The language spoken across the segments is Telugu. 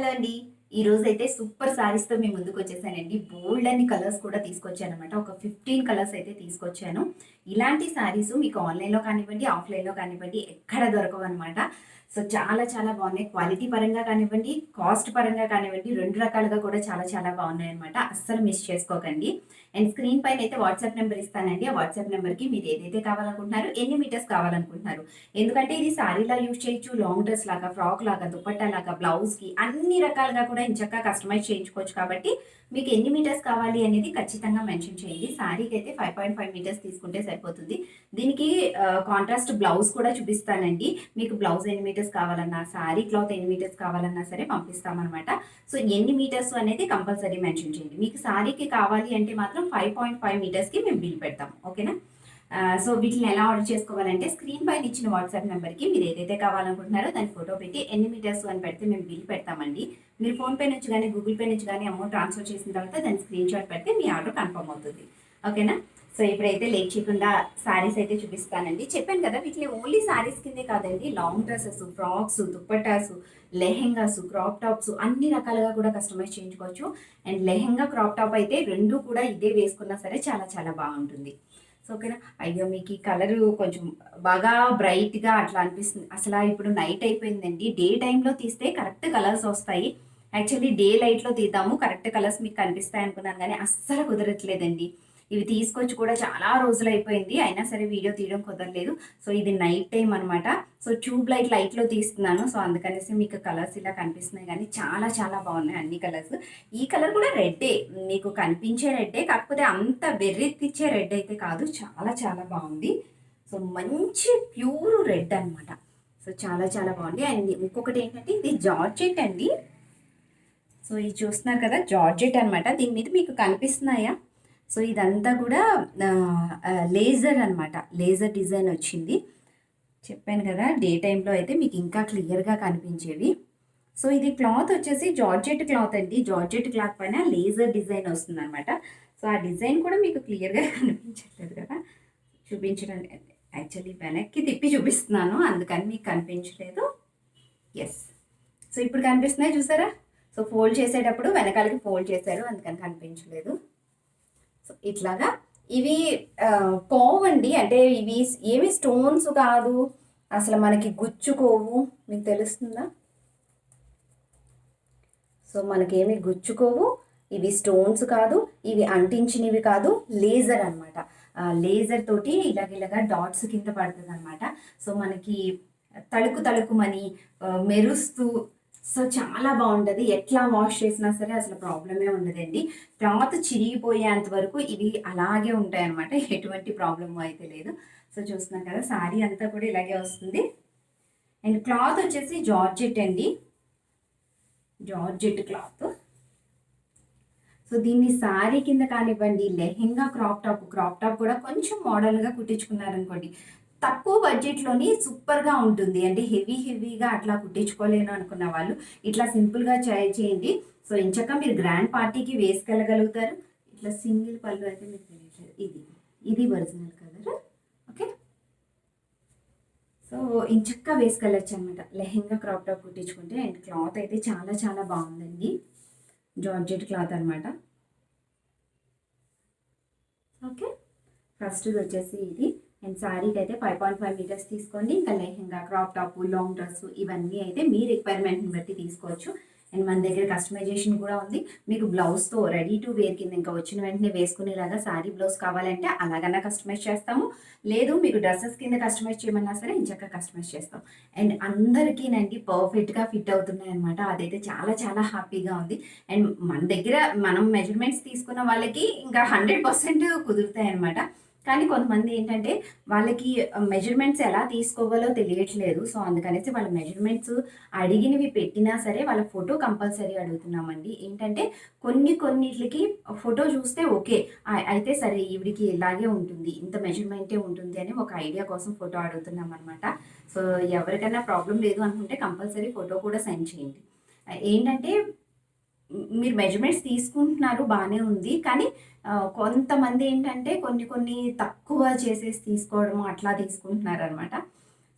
హలో అండి. ఈ రోజు అయితే సూపర్ శారీస్తో మేము ముందుకు వచ్చేసానండి. బోల్డ్ అన్ని కలర్స్ కూడా తీసుకొచ్చాను అనమాట ఒక ఫిఫ్టీన్ కలర్స్ అయితే తీసుకొచ్చాను. ఇలాంటి సారీస్ మీకు ఆన్లైన్లో కానివ్వండి ఆఫ్లైన్లో కానివ్వండి ఎక్కడ దొరకవు అనమాట సో చాలా చాలా బాగున్నాయి. క్వాలిటీ పరంగా కానివ్వండి కాస్ట్ పరంగా కానివ్వండి రెండు రకాలుగా కూడా చాలా చాలా బాగున్నాయి అనమాట అస్సలు మిస్ చేసుకోకండి. అండ్ స్క్రీన్ పైన అయితే వాట్సాప్ నెంబర్ ఇస్తానండి. ఆ వాట్సాప్ నెంబర్కి మీరు ఏదైతే కావాలనుకుంటున్నారో ఎన్ని మీటర్స్ కావాలనుకుంటున్నారు. ఎందుకంటే ఇది సారీలా యూజ్ చేయొచ్చు లాంగ్ డ్రెస్ లాగా ఫ్రాక్ లాగా దుపట్టా లాగా బ్లౌజ్కి అన్ని రకాలుగా కూడా ఇంచక్క కస్టమైజ్ చేయించుకోవచ్చు కాబట్టి మీకు ఎన్ని మీటర్స్ కావాలి అనేది ఖచ్చితంగా మెన్షన్ చేయండి. శారీకి అయితే ఫైవ్ పాయింట్ ఫైవ్ మీటర్స్ తీసుకుంటే సరిపోతుంది. దీనికి కాంట్రాస్ట్ బ్లౌజ్ కూడా చూపిస్తానండి. మీకు బ్లౌజ్ ఎన్ని మీటర్స్ కావాలన్నా శారీ క్లాత్ ఎన్ని మీటర్స్ కావాలన్నా సరే పంపిస్తామన్నమాట. సో ఎన్ని మీటర్స్ అనేది కంపల్సరీ మెన్షన్ చేయండి. మీకు శారీకి కావాలి అంటే మాత్రం ఫైవ్ పాయింట్ ఫైవ్ మీటర్స్కి మేము బిల్ పెడతాం. ఓకేనా? సో వీటిని ఎలా ఆర్డర్ చేసుకోవాలంటే స్క్రీన్ పైన ఇచ్చిన వాట్సాప్ నెంబర్కి మీరు ఏదైతే కావాలనుకుంటున్నారో దాని ఫోటో పెట్టి ఎన్ని మీటర్స్ అని పెడితే మేము బిల్ పెడతామండి. మీరు ఫోన్పే నుంచి కానీ గూగుల్ పే నుంచి కానీ అమౌంట్ ట్రాన్స్ఫర్ చేసిన తర్వాత దాని స్క్రీన్ షాట్ పెడితే మీ ఆర్డర్ కన్ఫర్మ్ అవుతుంది. ఓకేనా? సో ఇప్పుడైతే లేట్ చేయకుండా సారీస్ అయితే చూపిస్తానండి. చెప్పాను కదా వీటిని ఓన్లీ సారీస్ కిందే కాదండి. Long dresses frocks dupattas lehengas crop tops అన్ని రకాలుగా కూడా కస్టమైజ్ చేయించుకోవచ్చు. అండ్ లెహెంగా క్రాప్ టాప్ అయితే రెండు కూడా ఇదే వేసుకున్నా సరే చాలా చాలా బాగుంటుంది. సో ఓకేనా? అయ్యో మీకు ఈ కలర్ కొంచెం బాగా బ్రైట్గా అట్లా అనిపిస్తుంది. అసలు ఇప్పుడు నైట్ అయిపోయిందండి. డే టైంలో తీస్తే కరెక్ట్ కలర్స్ వస్తాయి. యాక్చువల్లీ డే లైట్లో తీద్దాము. కరెక్ట్ కలర్స్ మీకు కనిపిస్తాయి అనుకున్నాను కానీ అస్సలు కుదరట్లేదండి. ఇవి తీసుకొచ్చి కూడా చాలా రోజులు అయిపోయింది అయినా సరే వీడియో తీయడం కుదరలేదు. సో ఇది నైట్ టైం అనమాట సో ట్యూబ్ లైట్ లైట్లో తీస్తున్నాను. సో అందుకనేసి మీకు కలర్స్ ఇలా కనిపిస్తున్నాయి. కానీ చాలా చాలా బాగున్నాయి అన్ని కలర్స్. ఈ కలర్ కూడా రెడ్డే. మీకు కనిపించే రెడ్డే. కాకపోతే అంత వెర్రెత్తిచ్చే రెడ్ అయితే కాదు. చాలా చాలా బాగుంది. సో మంచి ప్యూర్ రెడ్ అనమాట సో చాలా చాలా బాగుంది. అండ్ ఇంకొకటి ఏంటంటే ఇది జార్జెట్ అండి. సో ఇది చూస్తున్నారు కదా జార్జెట్ అనమాట దీని మీద మీకు కనిపిస్తున్నాయా? సో ఇదంతా కూడా లేజర్ అనమాట లేజర్ డిజైన్ వచ్చింది. చెప్పాను కదా డే టైంలో అయితే మీకు ఇంకా క్లియర్గా కనిపించేవి. సో ఇది క్లాత్ వచ్చేసి జార్జెట్ క్లాత్ అండి. జార్జెట్ క్లాత్ పైన లేజర్ డిజైన్ వస్తుంది అనమాట సో ఆ డిజైన్ కూడా మీకు క్లియర్గా కనిపించట్లేదు కదా. చూపించడం యాక్చువల్లీ వెనక్కి తిప్పి చూపిస్తున్నాను. అందుకని మీకు కనిపించలేదు. ఎస్ సో ఇప్పుడు కనిపిస్తున్నాయి చూసారా? సో ఫోల్డ్ చేసేటప్పుడు వెనకాలకి ఫోల్డ్ చేశారు. అందుకని కనిపించలేదు. ఇట్లాగా ఇవి పోవండి. అంటే ఇవి ఏమి స్టోన్స్ కాదు. అసలు మనకి గుచ్చుకోవు. మీకు తెలుస్తుందా? సో మనకేమి గుచ్చుకోవు. ఇవి స్టోన్స్ కాదు. ఇవి అంటించినవి కాదు. లేజర్ అనమాట లేజర్ తోటి ఇలాగ ఇలాగా డాట్స్ కింద పడుతుంది అనమాట సో మనకి తళుకు తళుకుమని మెరుస్తూ సో చాలా బాగుంటుంది. ఎట్లా వాష్ చేసినా సరే అసలు ప్రాబ్లమే ఉండదండి. క్లాత్ చిరిగిపోయేంత వరకు ఇవి అలాగే ఉంటాయన్నమాట. ఎటువంటి ప్రాబ్లమ్ అయితే లేదు. సో చూస్తున్నాం కదా శారీ అంతా కూడా ఇలాగే వస్తుంది. అండ్ క్లాత్ వచ్చేసి జార్జెట్ అండి. Georgette cloth. సో దీన్ని శారీ కింద కానివ్వండి lehenga crop top crop top కూడా కొంచెం మోడల్గా కుట్టించుకున్నారనుకోండి తక్కువ బడ్జెట్లోని సూపర్గా ఉంటుంది. అంటే హెవీ హెవీగా అట్లా కుట్టించుకోలేను అనుకున్న వాళ్ళు ఇట్లా సింపుల్గా ట్రై చేయండి. సో ఇంచక మీరు గ్రాండ్ పార్టీకి వేసుకెళ్ళగలుగుతారు. ఇట్లా సింగిల్ పళ్ళు అయితే మీకు తెలియట్లేదు ఇది ఇది ఒరిజినల్ కలర్. ఓకే? సో ఇంచక్క వేసుకెళ్ళచ్చు అనమాట లెహెంగా క్రాప్ టాప్ కుట్టించుకుంటే అండ్ క్లాత్ అయితే చాలా చాలా బాగుందండి. జార్జెట్ క్లాత్ అనమాట ఓకే? ఫస్ట్ వచ్చేసి ఇది. అండ్ శారీకి అయితే ఫైవ్ పాయింట్ ఫైవ్ మీటర్స్ తీసుకోండి. ఇంకా lehenga crop top long dress ఇవన్నీ అయితే మీ రిక్వైర్మెంట్ని బట్టి తీసుకోవచ్చు. అండ్ మన దగ్గర కస్టమైజేషన్ కూడా ఉంది. మీకు బ్లౌజ్తో రెడీ టు వేర్ కింద ఇంకా వచ్చిన వెంటనే వేసుకునేలాగా శారీ బ్లౌజ్ కావాలంటే అలాగన్నా కస్టమైజ్ చేస్తాము. లేదు మీకు డ్రెస్సెస్ కింద కస్టమైజ్ చేయమన్నా సరే ఇంచక్క కస్టమైజ్ చేస్తాం. అండ్ అందరికీనండి పర్ఫెక్ట్గా ఫిట్ అవుతున్నాయి అనమాట అదైతే చాలా చాలా హ్యాపీగా ఉంది. అండ్ మన దగ్గర మనం మెజర్మెంట్స్ తీసుకున్న వాళ్ళకి ఇంకా హండ్రెడ్ పర్సెంట్ కుదురుతాయి అనమాట కానీ కొంతమంది ఏంటంటే వాళ్ళకి మెజర్మెంట్స్ ఎలా తీసుకోవాలో తెలియట్లేదు. సో అందుకనేసి వాళ్ళ మెజర్మెంట్స్ అడిగినవి పెట్టినా సరే వాళ్ళ ఫోటో కంపల్సరీ అడుగుతున్నామండి. ఏంటంటే కొన్ని కొన్నిటికి ఫోటో చూస్తే ఓకే. అయితే సరే ఈవిడికి ఇలాగే ఉంటుంది ఇంత మెజర్మెంటే ఉంటుంది అని ఒక ఐడియా కోసం ఫోటో అడుగుతున్నాం అనమాట సో ఎవరికైనా ప్రాబ్లం లేదు అనుకుంటే కంపల్సరీ ఫోటో కూడా సెండ్ చేయండి. ఏంటంటే మీరు మెజర్మెంట్స్ తీసుకుంటున్నారు బాగానే ఉంది. కానీ కొంతమంది ఏంటంటే కొన్ని కొన్ని తక్కువ చేసేసి తీసుకోవడం అట్లా తీసుకుంటున్నారు అనమాట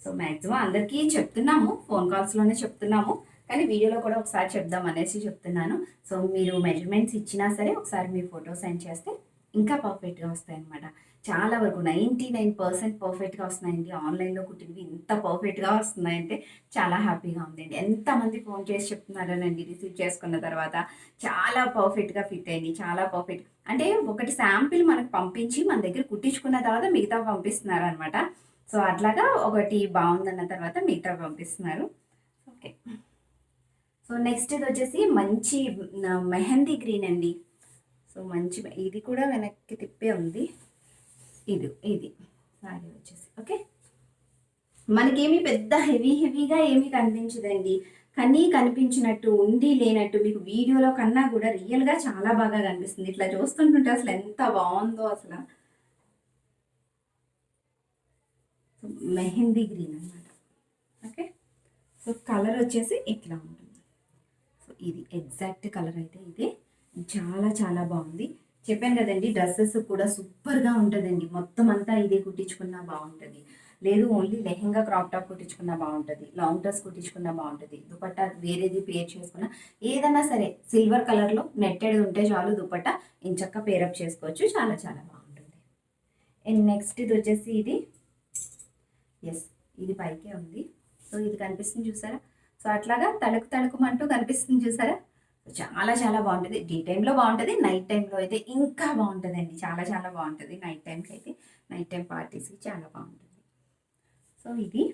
సో మ్యాక్సిమం అందరికీ చెప్తున్నాము ఫోన్ కాల్స్లోనే చెప్తున్నాము. కానీ వీడియోలో కూడా ఒకసారి చెప్దాం అనేసి చెప్తున్నాను. సో మీరు మెజర్మెంట్స్ ఇచ్చినా సరే ఒకసారి మీ ఫోటో సెండ్ చేస్తే ఇంకా పర్ఫెక్ట్గా వస్తాయి అనమాట చాలా వరకు నైంటీ నైన్ పర్సెంట్ పర్ఫెక్ట్గా వస్తున్నాయండి. ఆన్లైన్లో కుట్టినవి ఇంత పర్ఫెక్ట్గా వస్తున్నాయంటే చాలా హ్యాపీగా ఉందండి. ఎంతమంది ఫోన్ చేసి చెప్తున్నారనండి రిసీవ్ చేసుకున్న తర్వాత. చాలా పర్ఫెక్ట్గా ఫిట్ అయింది. చాలా పర్ఫెక్ట్ అంటే ఒకటి శాంపిల్ మనకు పంపించి మన దగ్గర కుట్టించుకున్న తర్వాత మిగతా పంపిస్తున్నారు అనమాట సో అట్లాగా ఒకటి బాగుందన్న తర్వాత మిగతా పంపిస్తున్నారు. ఓకే. సో నెక్స్ట్ ఇది వచ్చేసి మంచి మెహందీ గ్రీన్ అండి. సో మంచి ఇది కూడా వెనక్కి తిప్పే ఉంది. ఇది ఇది. సారీ వచ్చేసి ఓకే మనకేమి పెద్ద హెవీ హెవీగా ఏమీ కనిపించదండి. కానీ కనిపించినట్టు ఉండి లేనట్టు మీకు వీడియోలో కన్నా కూడా రియల్గా చాలా బాగా కనిపిస్తుంది. ఇట్లా చూస్తుంటుంటే అసలు ఎంత బాగుందో అసలు. మెహందీ గ్రీన్ అన్నమాట. ఓకే సో కలర్ వచ్చేసి ఇట్లా ఉంటుంది. సో ఇది ఎగ్జాక్ట్ కలర్ అయితే ఇది. చాలా చాలా బాగుంది. చెప్పాను కదండి డ్రెస్సెస్ కూడా సూపర్గా ఉంటుందండి. మొత్తం అంతా ఇదే కుట్టించుకున్నా బాగుంటుంది. లేదు ఓన్లీ లెహెంగా క్రాప్ టాప్ కుట్టించుకున్నా బాగుంటుంది. లాంగ్ డ్రెస్ కుట్టించుకున్నా బాగుంటుంది. దుపట్టా వేరేది పేర్ చేసుకున్నా ఏదైనా సరే సిల్వర్ కలర్లో నెట్టెడ్ ఉంటే చాలు దుపట్టా ఇంచక్క పేరప్ చేసుకోవచ్చు. చాలా చాలా బాగుంటుంది. అండ్ నెక్స్ట్ ఇది వచ్చేసి ఇది. ఎస్ ఇది పైకే ఉంది. సో ఇది కనిపిస్తుంది చూసారా? సో అట్లాగా తళుకు తళుకుమంటూ కనిపిస్తుంది చూసారా? చాలా చాలా బాగుంటుంది. డే టైంలో బాగుంటుంది నైట్ టైంలో అయితే ఇంకా బాగుంటుందండి. చాలా చాలా బాగుంటుంది. నైట్ టైంకి అయితే నైట్ టైం పార్టీస్కి చాలా బాగుంటుంది. సో ఇది.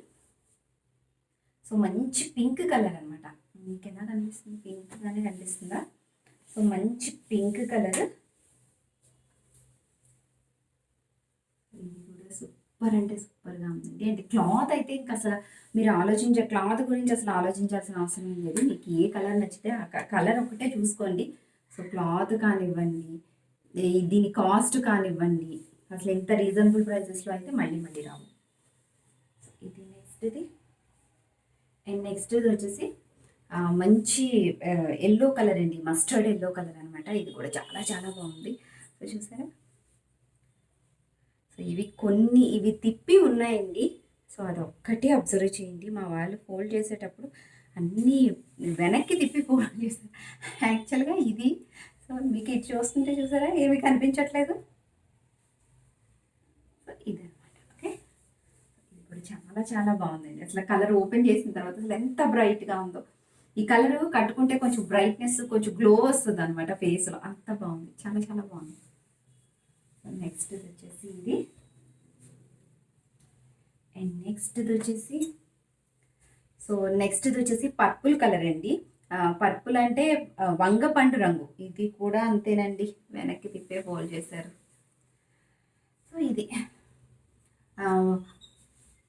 సో మంచి పింక్ కలర్ అనమాట మీకు ఎలా కనిపిస్తుంది పింక్గానే కనిపిస్తుందా? సో మంచి పింక్ కలర్. ఇది కూడా సూపర్ అంటే సూపర్గా ఉందండి. అంటే క్లాత్ అయితే ఇంకా అసలు మీరు ఆలోచించే క్లాత్ గురించి అసలు ఆలోచించాల్సిన అవసరం ఏం లేదు. మీకు ఏ కలర్ నచ్చితే ఆ కలర్ ఒకటే చూసుకోండి. సో క్లాత్ కానివ్వండి దీని కాస్ట్ కానివ్వండి అసలు ఎంత రీజనబుల్ ప్రైజెస్లో అయితే మళ్ళీ మళ్ళీ రావు. ఇది నెక్స్ట్ ఇది అండ్ నెక్స్ట్ ఇది వచ్చేసి మంచి ఎల్లో కలర్ అండి. మస్టర్డ్ ఎల్లో కలర్ అనమాట ఇది కూడా చాలా చాలా బాగుంది. సో చూసారా? సో ఇవి కొన్ని ఇవి తిప్పి ఉన్నాయండి. సో అదొక్కటి అబ్జర్వ్ చేయండి. మా వాళ్ళు ఫోల్డ్ చేసేటప్పుడు అన్నీ వెనక్కి తిప్పి ఫోల్డ్ చేస్తారు. యాక్చువల్గా ఇది సో మీకు ఇది చూస్తుంటే చూసారా? ఏమి కనిపించట్లేదు. సో ఇది అనమాట ఓకే? ఇది కూడా చాలా చాలా బాగుందండి. అసలు కలర్ ఓపెన్ చేసిన తర్వాత అసలు ఎంత బ్రైట్గా ఉందో. ఈ కలర్ కట్టుకుంటే కొంచెం బ్రైట్నెస్ కొంచెం గ్లో వస్తుంది అనమాట ఫేస్లో. అంత బాగుంది. చాలా చాలా బాగుంది. నెక్స్ట్ ఇది వచ్చేసి ఇది. అండ్ నెక్స్ట్ ఇది వచ్చేసి సో నెక్స్ట్ ఇది వచ్చేసి పర్పుల్ కలర్ అండి. పర్పుల్ అంటే వంగపండు రంగు. ఇది కూడా అంతేనండి. వెనక్కి తిప్పే ఫోల్డ్ చేశారు. సో ఇది.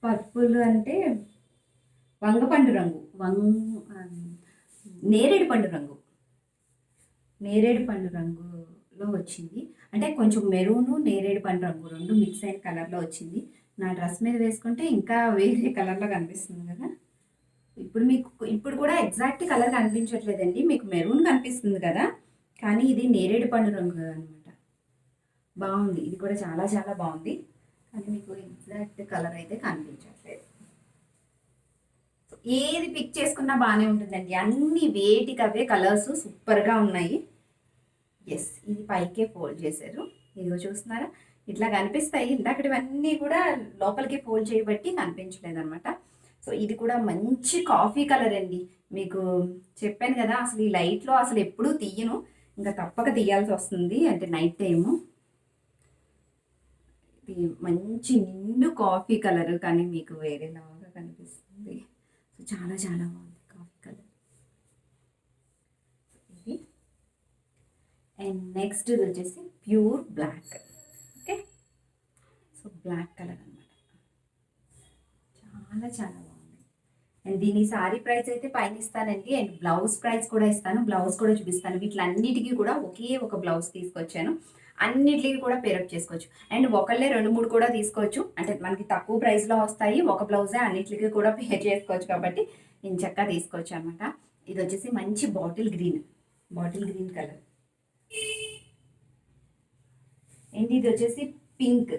పర్పుల్ అంటే వంగపండు రంగు. వంగ నేరేడు పండు రంగు. నేరేడు పండు రంగులో వచ్చింది. అంటే కొంచెం మెరూను నేరేడు పండు రంగు రెండు మిక్స్ అయిన కలర్లో వచ్చింది. నా డ్రెస్ మీద వేసుకుంటే ఇంకా వేరే కలర్లో కనిపిస్తుంది కదా. ఇప్పుడు మీకు ఇప్పుడు కూడా ఎగ్జాక్ట్ కలర్ కనిపించట్లేదండి. మీకు మెరూన్ కనిపిస్తుంది కదా. కానీ ఇది నేరేడు పండు రంగు అనమాట బాగుంది. ఇది కూడా చాలా చాలా బాగుంది. కానీ మీకు ఎగ్జాక్ట్ కలర్ అయితే కనిపించట్లేదు. ఏది పిక్ చేసుకున్నా బాగానే ఉంటుందండి. అన్ని వేటికి అవే కలర్స్ సూపర్గా ఉన్నాయి. ఎస్ ఇది పైకే ఫోల్డ్ చేశారు. ఇదిగో చూస్తున్నారా? ఇట్లా కనిపిస్తాయి. ఇందాకటివన్నీ కూడా లోపలికి ఫోల్డ్ చేయబట్టి కనిపించలేదు అనమాట సో ఇది కూడా మంచి కాఫీ కలర్ అండి. మీకు చెప్పాను కదా అసలు ఈ లైట్లో అసలు ఎప్పుడూ తీయను. ఇంకా తప్పక తీయాల్సి వస్తుంది. అంటే నైట్ టైము ఇది మంచి నిండు కాఫీ కలర్ కానీ మీకు వేరేలాగా కనిపిస్తుంది. సో చాలా చాలా బాగుంది కాఫీ కలర్ ఇది అండ్ నెక్స్ట్ ఇది వచ్చేసి pure black okay so black colour అనమాట చాలా చాలా బాగుంది. అండ్ దీని సారీ ప్రైస్ అయితే పైన ఇస్తానండి. అండ్ బ్లౌజ్ ప్రైస్ కూడా ఇస్తాను. బ్లౌజ్ కూడా చూపిస్తాను. వీటిలన్నిటికీ కూడా ఒకే ఒక బ్లౌజ్ తీసుకొచ్చాను. అన్నిటికి కూడా పేరప్ చేసుకోవచ్చు. అండ్ ఒకళ్ళే రెండు మూడు కూడా తీసుకోవచ్చు. అంటే మనకి తక్కువ ప్రైస్లో వస్తాయి. ఒక బ్లౌజే అన్నిటికి కూడా పేర్ చేసుకోవచ్చు కాబట్టి నేను చక్కగా తీసుకోవచ్చు అనమాట ఇది వచ్చేసి మంచి bottle green bottle green colour and ఇది వచ్చేసి పింక్.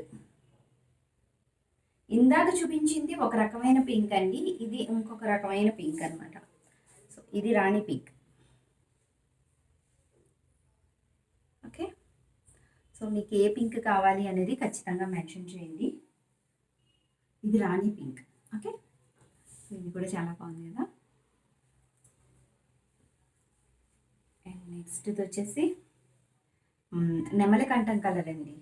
ఇందాక చూపించింది ఒక రకమైన పింక్ అండి. ఇది ఇంకొక రకమైన పింక్ అనమాట సో సో ఇది రాణి పింక్. ఓకే సో మీకు ఏ పింక్ కావాలి అనేది ఖచ్చితంగా మెన్షన్ చేయండి. ఇది రాణి పింక్. ఓకే సో ఇది కూడా చాలా బాగుంది కదా. అండ్ నెక్స్ట్ ఇది వచ్చేసి నెమలి కంఠం కలర్ అండి.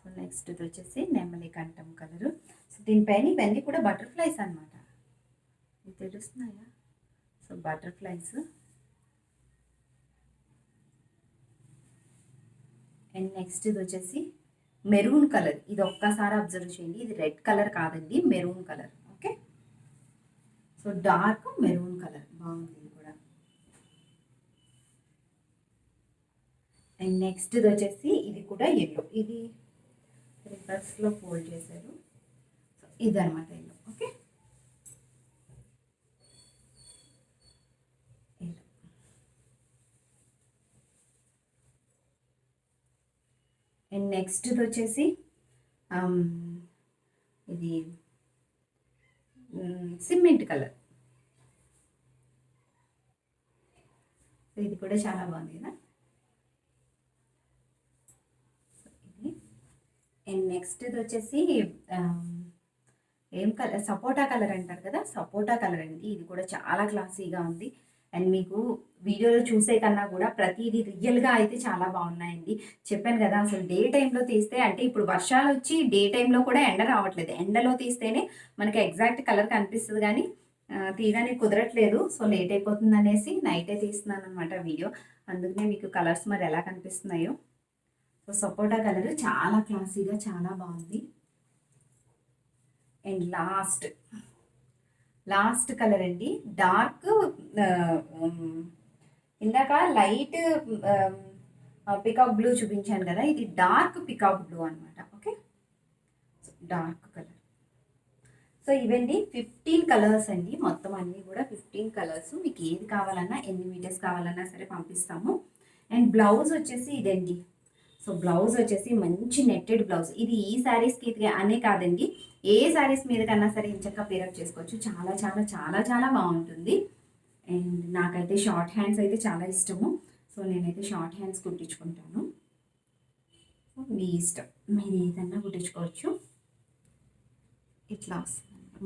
సో నెక్స్ట్ ఇది వచ్చేసి నెమలి కంఠం కలరు సో దీనిపైన ఇవన్నీ కూడా బటర్ఫ్లైస్ అనమాట తెలుస్తున్నాయా? సో బటర్ఫ్లైస్ అండ్ నెక్స్ట్ ఇది వచ్చేసి మెరూన్ కలర్ ఇది ఒక్కసారి అబ్జర్వ్ చేయండి. ఇది రెడ్ కలర్ కాదండి maroon colour okay so dark maroon colour బాగుంది ఇది కూడా అండ్ నెక్స్ట్ది వచ్చేసి ఇది కూడా ఎల్లో ఇది రివర్స్లో ఫోల్డ్ చేశారు. సో um, ఇది అనమాట ఎల్లో ఓకే ఎల్లో అండ్ నెక్స్ట్ది వచ్చేసి ఇది సిమెంట్ కలర్. ఇది కూడా చాలా బాగుంది కదా సో ఇది అండ్ నెక్స్ట్ ఇది వచ్చేసి um, ఏం కలర్ సపోటా కలర్ అంటారు కదా సపోటా కలర్ అండి. ఇది కూడా చాలా క్లాసీగా ఉంది. అండ్ మీకు వీడియోలో చూసే కన్నా కూడా ప్రతిదీ రియల్గా అయితే చాలా బాగున్నాయండి. చెప్పాను కదా అసలు డే టైంలో తీస్తే అంటే ఇప్పుడు వర్షాలు వచ్చి డే టైంలో కూడా ఎండ రావట్లేదు. ఎండలో తీస్తేనే మనకి ఎగ్జాక్ట్ కలర్ కనిపిస్తుంది కానీ తీయడానికి కుదరట్లేదు. సో లేట్ అయిపోతుంది అనేసి నైటే తీస్తున్నాను అనమాట వీడియో. అందుకనే మీకు కలర్స్ మరి ఎలా కనిపిస్తున్నాయో సో సపోటా కలర్ చాలా క్లాసీగా చాలా బాగుంది. అండ్ లాస్ట్ లాస్ట్ కలర్ అండి. డార్క్ ఇందాక లైట్ పికాక్ బ్లూ చూపించాను కదా ఇది డార్క్ పికాక్ బ్లూ అనమాట ఓకే డార్క్ కలర్ సో ఇవండి ఫిఫ్టీన్ కలర్స్ అండి. మొత్తం అన్నీ కూడా ఫిఫ్టీన్ కలర్స్ మీకు ఏది కావాలన్నా ఎన్ని మీటర్స్ కావాలన్నా సరే పంపిస్తాము. అండ్ బ్లౌజ్ వచ్చేసి ఇదండి. సో బ్లౌజ్ వచ్చేసి మంచి నెట్టెడ్ బ్లౌజ్. ఇది ఈ శారీస్కి ఇది అనే కాదండి. ఏ శారీస్ మీద కన్నా సరే ఇంచక్క పేరప్ చేసుకోవచ్చు. చాలా చాలా చాలా చాలా బాగుంటుంది. అండ్ నాకైతే షార్ట్ హ్యాండ్స్ అయితే చాలా ఇష్టము. సో నేనైతే షార్ట్ హ్యాండ్స్ కుట్టించుకుంటాను. సో మీ ఇష్టం. మీరు ఏదన్నా కుట్టించుకోవచ్చు. ఇట్లా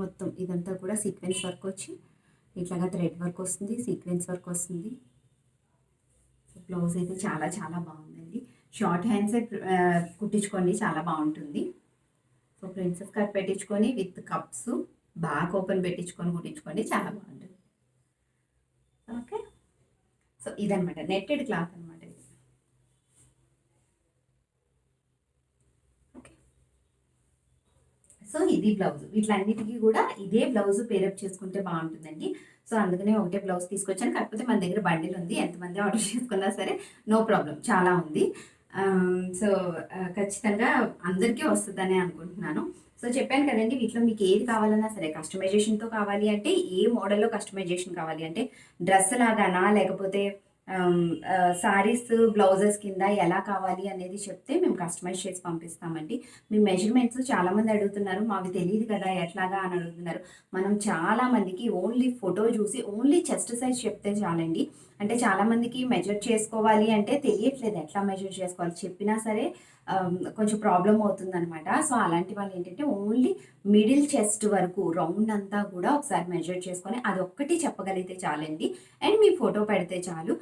మొత్తం ఇదంతా కూడా సీక్వెన్స్ వర్క్ వచ్చి ఇట్లాగా థ్రెడ్ వర్క్ వస్తుంది సీక్వెన్స్ వర్క్ వస్తుంది. బ్లౌజ్ అయితే చాలా చాలా బాగుంది. షార్ట్ హ్యాండ్స్ కుట్టించుకోండి చాలా బాగుంటుంది. సో ప్రిన్సెస్ కట్ పెట్టించుకొని విత్ కప్స్ బ్యాక్ ఓపెన్ పెట్టించుకొని కుట్టించుకోండి చాలా బాగుంటుంది. ఓకే? సో ఇదనమాట నెట్టెడ్ క్లాత్ అనమాట ఇది. ఓకే? సో ఇది బ్లౌజ్. వీటిలన్నిటికీ కూడా ఇదే బ్లౌజ్ పేరప్ చేసుకుంటే బాగుంటుందండి. సో అందుకనే ఒకటే బ్లౌజ్ తీసుకొచ్చాను. కాకపోతే మన దగ్గర బండిల్ ఉంది ఎంతమంది ఆర్డర్ చేసుకున్నా సరే నో ప్రాబ్లం. చాలా ఉంది. Um, సో uh, ఖచ్చితంగా అందరికీ వస్తుందని అనుకుంటున్నాను. సో చెప్పాను కదండి వీటిలో మీకు ఏది కావాలన్నా సరే కస్టమైజేషన్తో కావాలి అంటే ఏ మోడల్లో కస్టమైజేషన్ కావాలి అంటే డ్రెస్ లాగానా లేకపోతే Um, uh, శారీస్ బ్లౌజెస్ కింద ఎలా కావాలి అనేది చెప్తే మేము కస్టమైజ్ చేసి పంపిస్తామండి. మీ మెజర్మెంట్స్ చాలామంది అడుగుతున్నారు మావి తెలియదు కదా ఎట్లాగా అని అడుగుతున్నారు. మనం చాలామందికి ఓన్లీ ఫోటో చూసి ఓన్లీ చెస్ట్ సైజ్ చెప్తే చాలండి. అంటే చాలామందికి మెజర్ చేసుకోవాలి అంటే తెలియట్లేదు ఎట్లా మెజర్ చేసుకోవాలి. చెప్పినా సరే కొంచెం ప్రాబ్లం అవుతుందనమాట సో అలాంటి వాళ్ళు ఏంటంటే ఓన్లీ మిడిల్ చెస్ట్ వరకు రౌండ్ అంతా కూడా ఒకసారి మెజర్ చేసుకొని అది ఒక్కటి చెప్పగలిగితే చాలండి. అండ్ మీ ఫోటో పెడితే చాలు.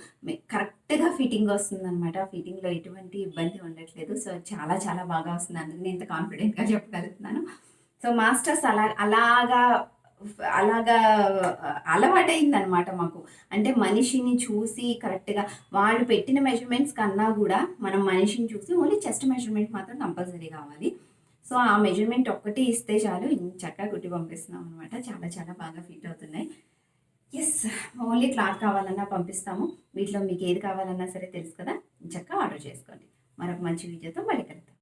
కరెక్ట్గా ఫిట్టింగ్ వస్తుందన్నమాట. ఫిట్టింగ్లో ఎటువంటి ఇబ్బంది ఉండట్లేదు. సో చాలా చాలా బాగా వస్తుంది. అందుకు నేను ఇంత కాన్ఫిడెంట్గా చెప్పగలుగుతున్నాను. సో మాస్టర్స్ అలా అలాగా అలాగా అలవాటైంది అనమాట మాకు. అంటే మనిషిని చూసి కరెక్ట్గా వాళ్ళు పెట్టిన మెజర్మెంట్స్ కన్నా కూడా మనం మనిషిని చూసి ఓన్లీ చెస్ట్ మెజర్మెంట్ మాత్రం కంపల్సరీ కావాలి. సో ఆ మెజర్మెంట్ ఒక్కటి ఇస్తే చాలు. చక్కగా కుట్టి పంపిస్తున్నాం అనమాట చాలా చాలా బాగా ఫిట్ అవుతున్నాయి. ఎస్ ఓన్లీ క్లాత్ కావాలన్నా పంపిస్తాము. వీటిలో మీకు ఏది కావాలన్నా సరే తెలుసు కదా? చక్కగా ఆర్డర్ చేసుకోండి. మరొక మంచి వీడియోతో మళ్ళీ కలుద్దాం.